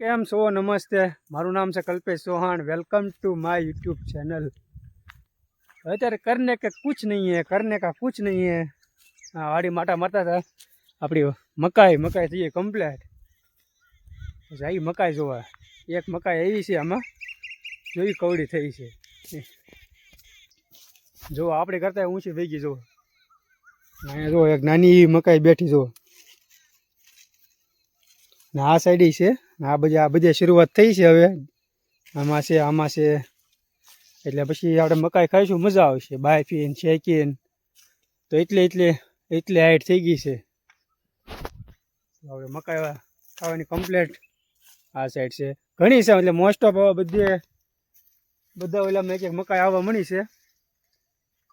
કેમ છો? નમસ્તે. મારું નામ છે Kalpesh Chauhan. Welcome to my YouTube channel અત્યારે કરને કે કુછ નહીં હે, કરને કા કુછ નહીં હે. હા વાડી માટા મારતા હતા. આપણી મકાઈ મકાઈ થઈ કમ્પ્લેટ આવી મકાઈ જોવા. એક મકાઈ એવી છે આમાં. જોઈ કવડી થઈ છે. જો આપણે કરતા ઊંચી થઈ ગઈ જો અહીંયા જો એક નાની એવી મકાઈ બેઠી જો ને આ સાઈડ છે. આ બધી આ બધી શરૂઆત થઈ છે હવે. આમાં છે આમાં છે. એટલે પછી આપણે મકાઈ ખાઈશું, મજા આવશે. બાફીને શેકીને. તો એટલે એટલે એટલે હાઈટ થઈ ગઈ છે. હવે મકાઈ ખાવાની કમ્પ્લેટ આ સાઈડ છે. ઘણી છે, એટલે મોસ્ટ ઓફ હવે બધે બધા ઓલામાં એક એક મકાઈ આવવા મળી છે.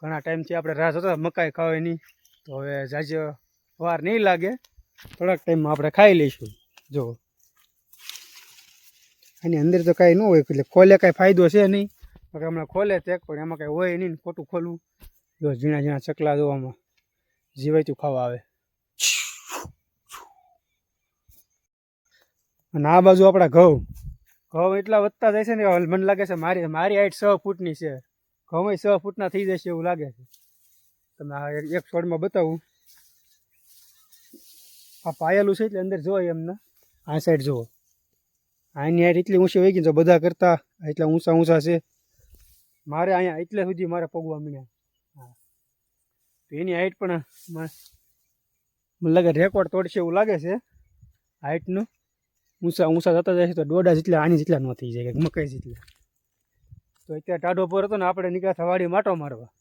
ઘણા ટાઈમથી આપણે રાહ જોતા મકાઈ ખાવાની. તો હવે જાજો વાર નહીં લાગે. થોડાક ટાઈમમાં આપણે ખાઈ લઈશું. જો. આની અંદર તો કાંઈ ન હોય, એટલે ખોલે કાંઈ ફાયદો છે નહીં. બાકી હમણાં ખોલે તે, પણ એમાં કાંઈ હોય નહીં ખોટું ખોલવું. જો, ઝીણા ઝીણા ચકલા જોવામાં જીવાયતું ખાવા આવે. અને આ બાજુ આપણા ઘઉં. ઘઉં એટલા વધતા જાય છે ને મને લાગે છે મારી મારી હાઈટ છ ફૂટની છે. ઘઉં છ ફૂટના થઈ જશે એવું લાગે છે. તમે આ એક છોડમાં બતાવું. આ પાયેલું છે એટલે અંદર જોઈએ એમને. આ સાઈડ જુઓ. આની હાઈટ એટલી ઊંચી વહી ગઈ તો બધા કરતાં એટલા ઊંચા ઊંચા છે. મારે અહીંયા એટલે સુધી મારે પગવા મળ્યા હા. તો એની હાઈટ પણ મને લાગે રેકોર્ડ તોડશે એવું લાગે છે. હાઈટનું ઊંચા ઊંચા જતા જાય છે તો દોડા જેટલા, આની જેટલા ન થઈ જાય, મકાઈ જેટલા. તો અત્યારે ટાઢો પર હતો ને આપણે નીકળ્યા વાડી માટો મારવા.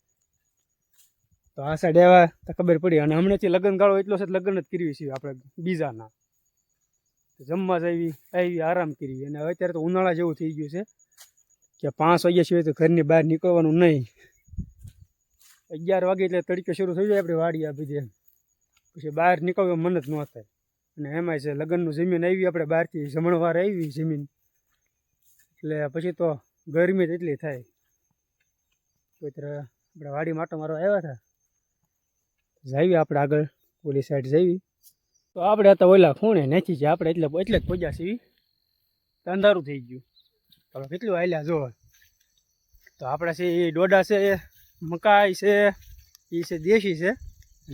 તો આ સાઈડ એવા ખબર પડી. અને હમણાંથી લગ્ન ગાળો એટલો છે લગ્ન જ કરવી છે આપણે બીજાના. જમવા જ આવી આરામ કરી. અને અત્યારે તો ઉનાળા જેવું થઈ ગયું છે. કે પાંચ વાગ્યા સિવાય તો ઘરની બહાર નીકળવાનું નહીં. અગિયાર વાગે એટલે તડકે શરૂ થઈ જાય આપણે વાડી આ બધી પછી બહાર નીકળવું મન જ ન થાય. અને એમાંય છે, લગ્નનું જમીન આવી, આપણે બહારથી જમણવાર આવી જમીન. એટલે પછી તો ગરમી જ એટલી થાય. અત્યારે આપણે વાડી માટો મારવા આવ્યા હતા. જઈએ આપણે આગળ, ઓલી સાઈડ જઈએ તો આપણે હતા ઓલા ખૂણે નથી છે આપણે, એટલે એટલે જ પહોંચ્યા છીએ. અંધારું થઈ ગયું. હવે કેટલું હાલ્યા જો. તો આપણે છે એ ડોડા છે, મકાઈ છે એ છે દેશી છે.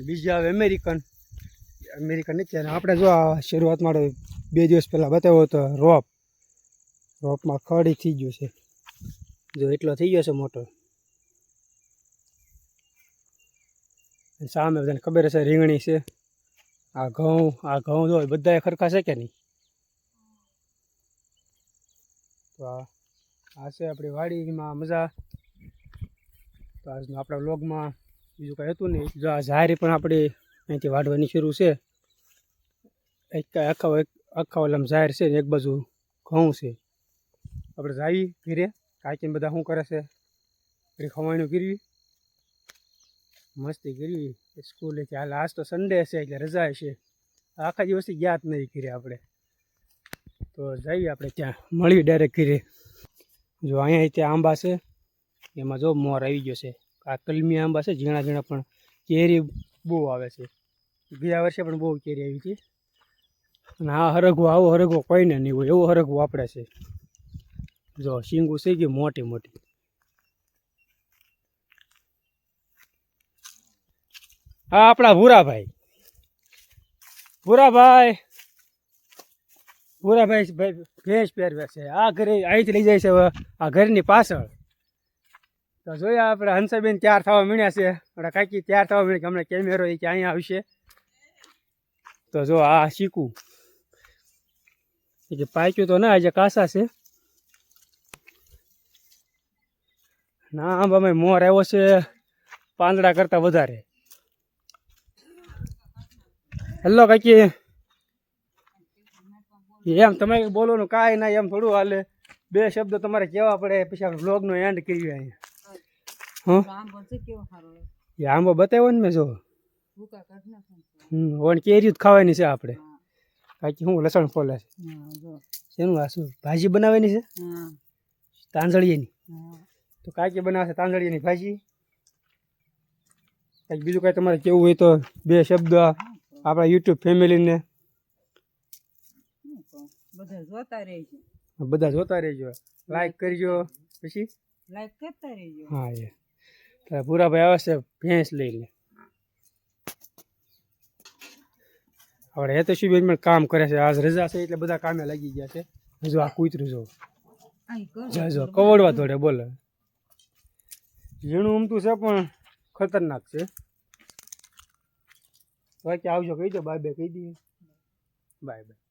બીજા આવે અમેરિકન. અમેરિકન નથી, અને આપણે જો શરૂઆતમાં બે દિવસ પહેલાં બતાવ્યો હતો, રોપ. રોપમાં ખડી થઈ ગયું છે. જો એટલો થઈ ગયો છે મોટો. સામે બધાને ખબર હશે રીંગણી છે. આ ઘઉં આ ઘઉં જો બધા ખરખા છે કે નહીં? તો આ છે આપણી વાડીમાં મજા. તો આજનો આપણા વ્લોગમાં બીજું કાંઈ હતું નહીં. જો આ ઝારી પણ આપણે અહીંથી વાઢવાની શરૂ છે. એક આખા એક આખા ઓલામ ઝાહેર છે ને એક બાજુ ઘઉં છે. આપણે જાવી ઘીરે કાંઈકીને બધા શું કરે છે? ખવાણું કરવી મસ્તી કરવી સ્કૂલેથી હાલ આજ તો સન્ડે છે એટલે રજા છે આખા દિવસથી ગયા જ નહીં ઘીરે આપણે. તો જઈએ આપણે ત્યાં. મળીએ ડાયરેક્ટ ઘીરે. જો અહીંયા ત્યાં આંબા છે. એમાં જો મોર આવી ગયો છે. આ કલમી આંબા છે, ઝીણા ઝીણા પણ કેરી બહુ આવે છે. ગયા વર્ષે પણ બહુ કેરી આવી હતી. અને આ હરગવો, આવો હરગવો કોઈને નહીં હોય. એવો હરગવો આપણે છે. જો શીંગું થઈ ગયું મોટી મોટી. હા, આપણા ભૂરાભાઈ. ભૂરાભાઈ. ભૂરાભાઈ ભાઈ ભેંસ પહેરવે છે. આ ઘરે અહીંથી લઈ જાય છે આ ઘરની પાછળ. તો જોયા આપણે હંસાબેન તૈયાર થવા મળ્યા છે. આપણે કાંઈક તૈયાર થવા મળ્યા કે હમણાં કેમેરો એ કે અહીંયા આવશે. તો જો આ શીખું. કે પાક્યું તો ના, આજે કાસા છે. ના આંબામાં મોર આવ્યો છે પાંદડા કરતાં વધારે. હેલો કાકી. એમ તમે બોલવાનું કાંઈ ના એમ થોડું હાલે. બે શબ્દ તમારે કહેવા પડે પછી આપણે બ્લોગનો એન્ડ કરીએ અહીંયા. હં? કેવો આંબો બતાવ્યો ને મેં જો. હમ કેરી જ ખાવાની છે આપણે. હા, કાકી શું લસણ ફોલે છે. હા, શેનું આ શું ભાજી બનાવવાની છે? હા, તાંજળીની તો કાકી બનાવે છે તાંજળીની ભાજી. કાંઈક બીજું કાંઈ તમારે કેવું હોય તો બે શબ્દ આપણા યુટ્યુબ ફેમિલીને. બધા જોતા રહેજો. બધા જોતા રહેજો. લાઈક કરજો. પછી? લાઈક કરતા રહેજો. હા એ. તો પૂરાભાઈ આવે છે ભેંસ લઈને. આપણે હેતેશભાઈ પણ કામ કરે છે. આજ રજા છે એટલે બધા કામે લાગી ગયા છે. હજુ આ કૂતરું જો. જો કવડવા દોડે બોલે. ઝીણું ઉમતું છે પણ ખતરનાક છે. બાકી આવજો કહી દો બાય બાય કહી દઈએ. Bye bye